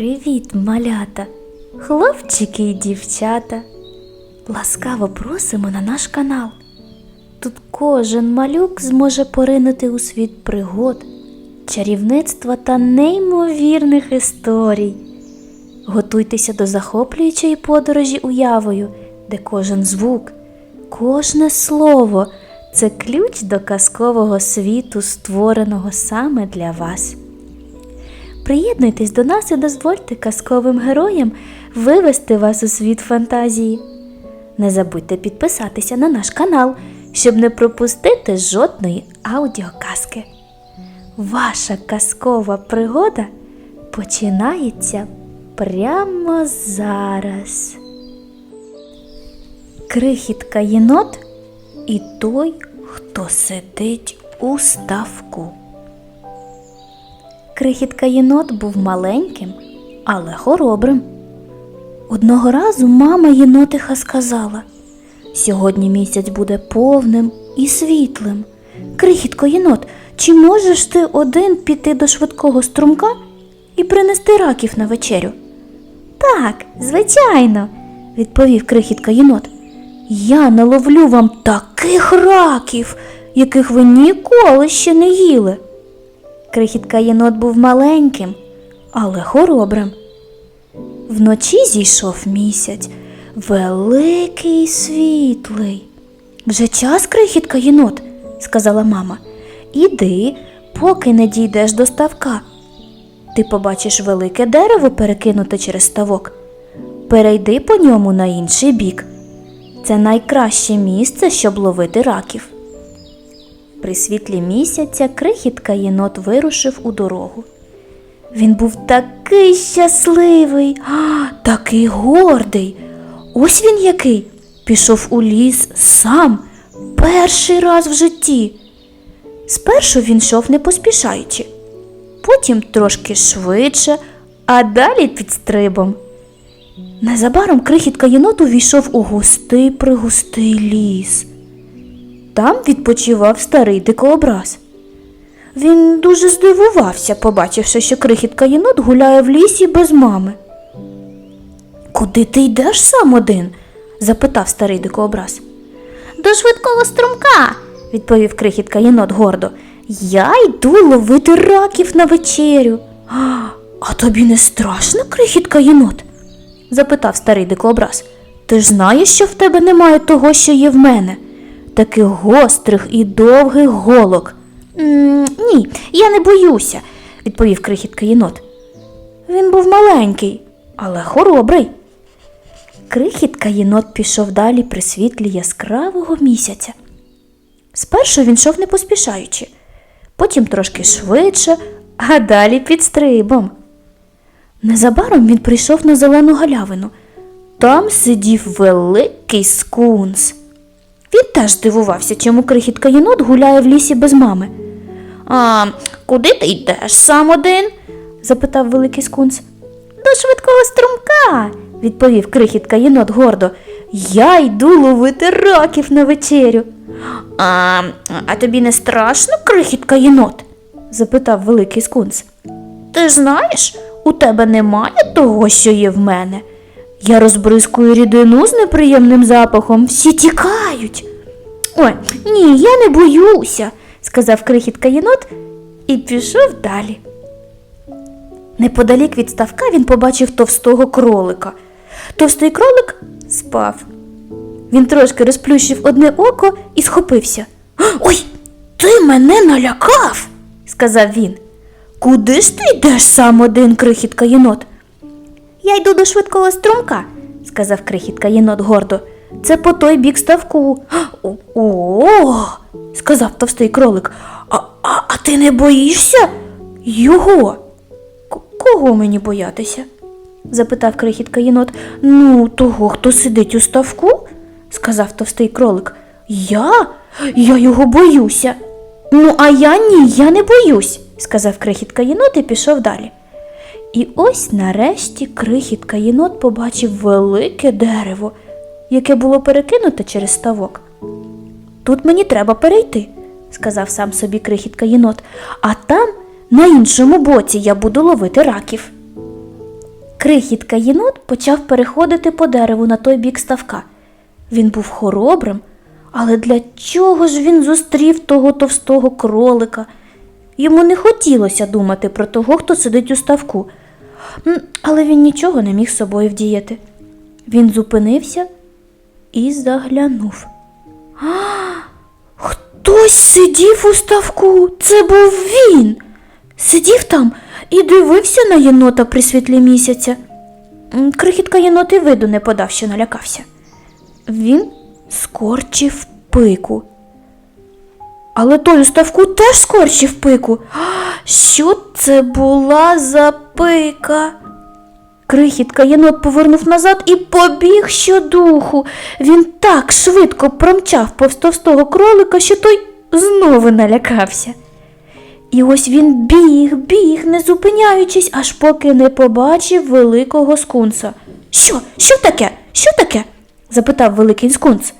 Привіт, малята, хлопчики і дівчата. Ласкаво просимо на наш канал. Тут кожен малюк зможе поринути у світ пригод, чарівництва та неймовірних історій. Готуйтеся до захоплюючої подорожі уявою, де кожен звук, кожне слово це ключ до казкового світу, створеного саме для вас. Приєднуйтесь до нас і дозвольте казковим героям вивести вас у світ фантазії. Не забудьте підписатися на наш канал, щоб не пропустити жодної аудіоказки. Ваша казкова пригода починається прямо зараз. Крихітка єнот і той, хто сидить у ставку. Крихітка єнот був маленьким, але хоробрим. Одного разу мама єнотиха сказала Сьогодні місяць буде повним і світлим. Крихітко єнот, чи можеш ти один піти до швидкого струмка і принести раків на вечерю? Так, звичайно, відповів крихітка єнот. Я наловлю вам таких раків, яких ви ніколи ще не їли. Крихітка єнот був маленьким, але хоробрим. Вночі зійшов місяць, великий світлий. Вже час, крихітка єнот, сказала мама. Іди, поки не дійдеш до ставка. Ти побачиш велике дерево перекинуте через ставок. Перейди по ньому на інший бік. Це найкраще місце, щоб ловити раків. При світлі місяця крихітка єнот вирушив у дорогу. Він був такий щасливий, а, такий гордий. Ось він який пішов у ліс сам перший раз в житті. Спершу він йшов не поспішаючи, потім трошки швидше, а далі під стрибом. Незабаром крихітка єнот увійшов у густий пригустий ліс. Там відпочивав старий дикообраз. Він дуже здивувався, побачивши, що крихітка єнот гуляє в лісі без мами. Куди ти йдеш сам один? запитав старий дикообраз. До швидкого струмка, відповів крихітка єнот гордо. Я йду ловити раків на вечерю. «А, тобі не страшно, крихітка єнот? запитав старий дикообраз. Ти ж знаєш, що в тебе немає того, що є в мене, таких гострих і довгих голок. «М, ні, я не боюся, відповів крихітка єнот. Він був маленький, але хоробрий. Крихітка єнот пішов далі при світлі яскравого місяця. Спершу він йшов не поспішаючи, потім трошки швидше, а далі під стрибом. Незабаром він прийшов на зелену галявину. Там сидів великий скунс. Він теж здивувався, чому крихітка єнот гуляє в лісі без мами. А куди ти йдеш сам один? запитав великий скунс. До швидкого струмка, відповів крихітка єнот гордо. Я йду ловити раків на вечерю. А, а тобі не страшно, крихітка єнот? запитав великий скунс. Ти знаєш, у тебе немає того, що є в мене. Я розбризкую рідину з неприємним запахом, всі тікають. Ой, ні, я не боюся, сказав крихітка єнот і пішов далі. Неподалік від ставка він побачив товстого кролика. Товстий кролик спав. Він трошки розплющив одне око і схопився. Ой, ти мене налякав, сказав він. Куди ж ти йдеш сам один, крихітка єнот? Я йду до швидкого струмка, сказав крихітка єнот гордо. Це по той бік ставку. О, сказав товстий кролик. А, а, а ти не боїшся його? К- кого мені боятися? запитав крихітка єнот. Ну, того, хто сидить у ставку, сказав товстий кролик. Я? Я його боюся. Ну, а я ні, я не боюсь, сказав крихітка єнот і пішов далі. І ось нарешті крихітка єнот побачив велике дерево, яке було перекинуте через ставок. Тут мені треба перейти, сказав сам собі крихітка єнот, а там, на іншому боці, я буду ловити раків. Крихітка єнот почав переходити по дереву на той бік ставка. Він був хоробрим, але для чого ж він зустрів того товстого кролика? Йому не хотілося думати про того, хто сидить у ставку, але він нічого не міг собою вдіяти. Він зупинився і заглянув. Хтось сидів у ставку. Це був він. Сидів там і дивився на єнота при світлі місяця. Крихітка єнот і виду не подав, що налякався. Він скорчив пику. Але той у ставку теж скорчив пику. А, Що це була за пика? Крихітка єнот повернув назад і побіг щодуху. Він так швидко промчав повз товстого кролика, що той знову налякався. І ось він біг, біг, не зупиняючись, аж поки не побачив великого скунса. Що? Що таке? Що таке? запитав великий скунс.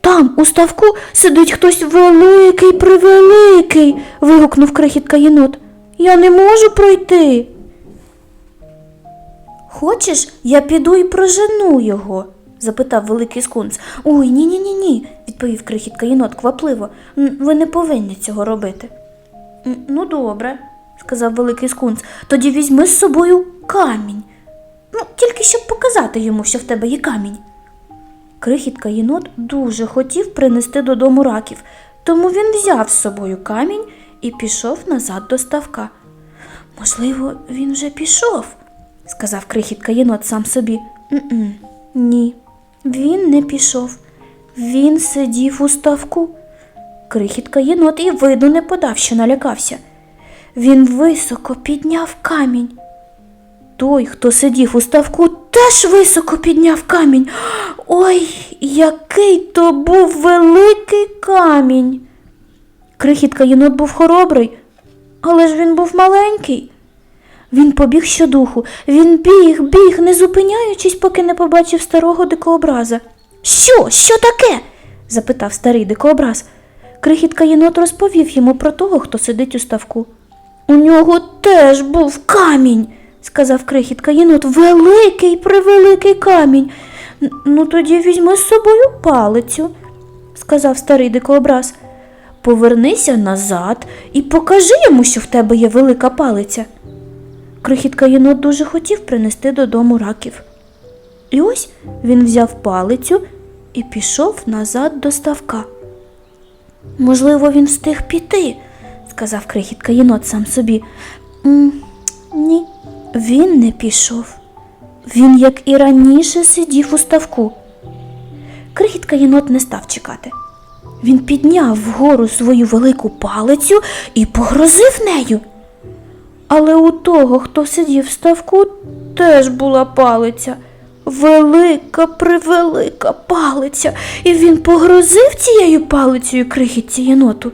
Там, у ставку, сидить хтось великий, превеликий. вигукнув крихітка єнот. Я не можу пройти. Хочеш, я піду і прожену його? запитав великий скунс. Ой, ні, ні, ні, ні, відповів крихітка єнот квапливо. Ви не повинні цього робити. Ну, добре, сказав великий скунс. Тоді візьми з собою камінь. Ну, тільки щоб показати йому, що в тебе є камінь. Крихітка єнот дуже хотів принести додому раків, тому він взяв з собою камінь і пішов назад до ставка. Можливо, він вже пішов, сказав крихітка єнот сам собі. «М-м, Ні, він не пішов. Він сидів у ставку. Крихітка єнот і виду не подав, що налякався. Він високо підняв камінь. Той, хто сидів у ставку, теж високо підняв камінь. Ой, який то був великий камінь. Крихітка єнот був хоробрий, але ж він був маленький. Він побіг щодуху, він біг, біг, не зупиняючись, поки не побачив старого дикообраза. Що? Що таке? запитав старий дикообраз. Крихітка єнот розповів йому про того, хто сидить у ставку. У нього теж був камінь, сказав крихітка єнот. Великий, превеликий камінь. Ну тоді візьми з собою палицю, сказав старий дикообраз. Повернися назад і покажи йому, що в тебе є велика палиця. Крихітка єнот дуже хотів принести додому раків. І ось він взяв палицю і пішов назад до ставка. Можливо, він встиг піти, сказав крихітка єнот сам собі. «М, Ні, він не пішов. Він, як і раніше, сидів у ставку. Крихітка єнот не став чекати. Він підняв вгору свою велику палицю і погрозив нею. Але у того, хто сидів в ставку, теж була палиця. Велика, превелика палиця, і він погрозив цією палицею крихітці єноту.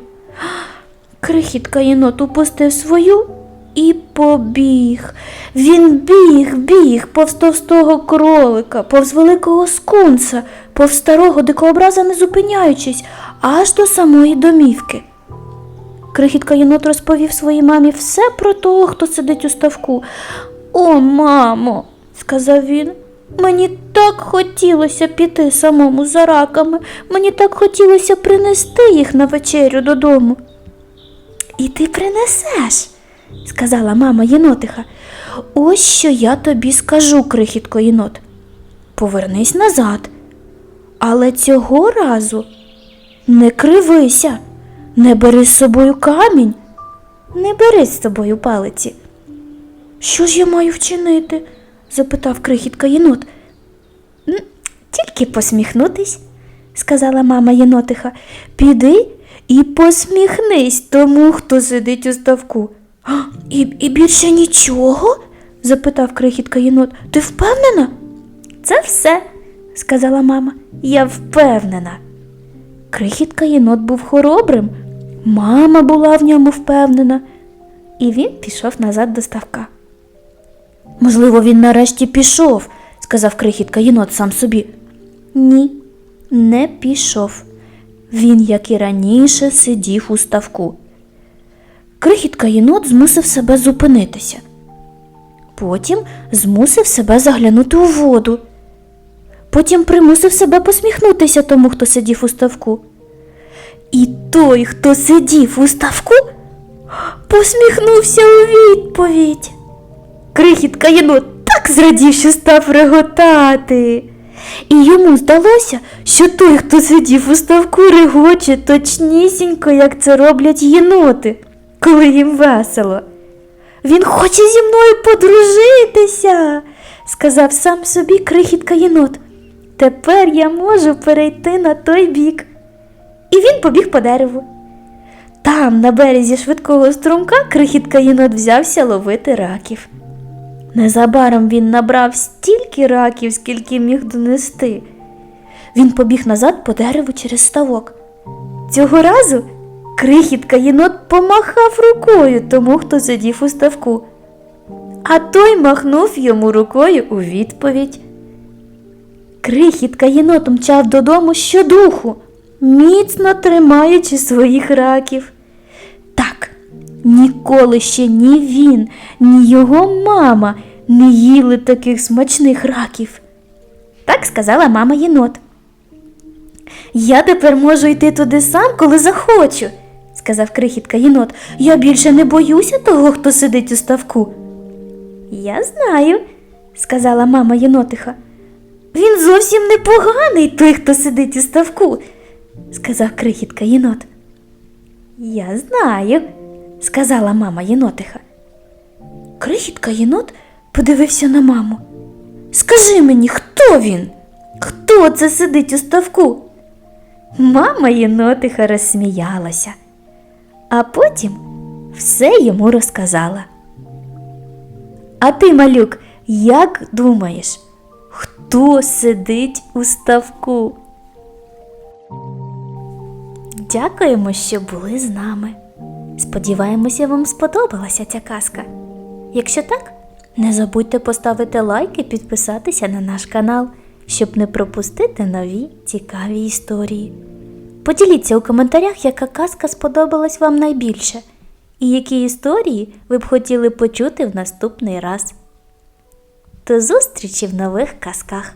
Крихітка єнот упустив свою і побіг. Він біг, біг повз товстого кролика, повз великого скунса, повз старого дикообраза, не зупиняючись, аж до самої домівки. Крихітка єнот розповів своїй мамі все про того, хто сидить у ставку. О, мамо, сказав він, мені так хотілося піти самому за раками, мені так хотілося принести їх на вечерю додому. І ти принесеш, сказала мама єнотиха. Ось що я тобі скажу, крихітко єнот. Повернись назад. Але цього разу не кривися, не бери з собою камінь, не бери з собою палиці. Що ж я маю вчинити? запитав крихітка єнот. Тільки посміхнутись, сказала мама єнотиха. Піди і посміхнись тому, хто сидить у ставку. І, і більше нічого? запитав крихітка єнот. Ти впевнена? Це все, сказала мама. Я впевнена. Крихітка єнот був хоробрим, мама була в ньому впевнена, і він пішов назад до ставка. Можливо, він нарешті пішов, сказав крихітка єнот сам собі. Ні, не пішов. Він, як і раніше, сидів у ставку. Крихітка єнот змусив себе зупинитися. Потім змусив себе заглянути у воду. Потім примусив себе посміхнутися тому, хто сидів у ставку. І той, хто сидів у ставку, посміхнувся у відповідь. Крихітка єнот так зрадів, що став реготати. І йому здалося, що той, хто сидів у ставку, регоче точнісінько, як це роблять єноти, коли їм весело. Він хоче зі мною подружитися, сказав сам собі крихітка єнот. Тепер я можу перейти на той бік. Побіг по дереву. Там, на березі швидкого струмка, крихітка єнот взявся ловити раків. Незабаром він набрав стільки раків, скільки міг донести. Він побіг назад по дереву через ставок. Цього разу крихітка єнот помахав рукою тому, хто сидів у ставку, а той махнув йому рукою у відповідь. Крихітка єнот мчав додому щодуху, міцно тримаючи своїх раків. Так, ніколи ще ні він, ні його мама не їли таких смачних раків. Так сказала мама єнот. Я тепер можу йти туди сам, коли захочу, сказав крихітка єнот. Я більше не боюся того, хто сидить у ставку. Я знаю, сказала мама єнотиха. Він зовсім непоганий, той, хто сидить у ставку, сказав крихітка єнот. Я знаю, сказала мама єнотиха. Крихітка єнот подивився на маму. Скажи мені, хто він? Хто це сидить у ставку? Мама єнотиха розсміялася, а потім все йому розказала. А ти, малюк, як думаєш, хто сидить у ставку? Дякуємо, що були з нами. Сподіваємося, вам сподобалася ця казка. Якщо так, не забудьте поставити лайк і підписатися на наш канал, щоб не пропустити нові цікаві історії. Поділіться у коментарях, яка казка сподобалась вам найбільше, і які історії ви б хотіли почути в наступний раз. До зустрічі в нових казках!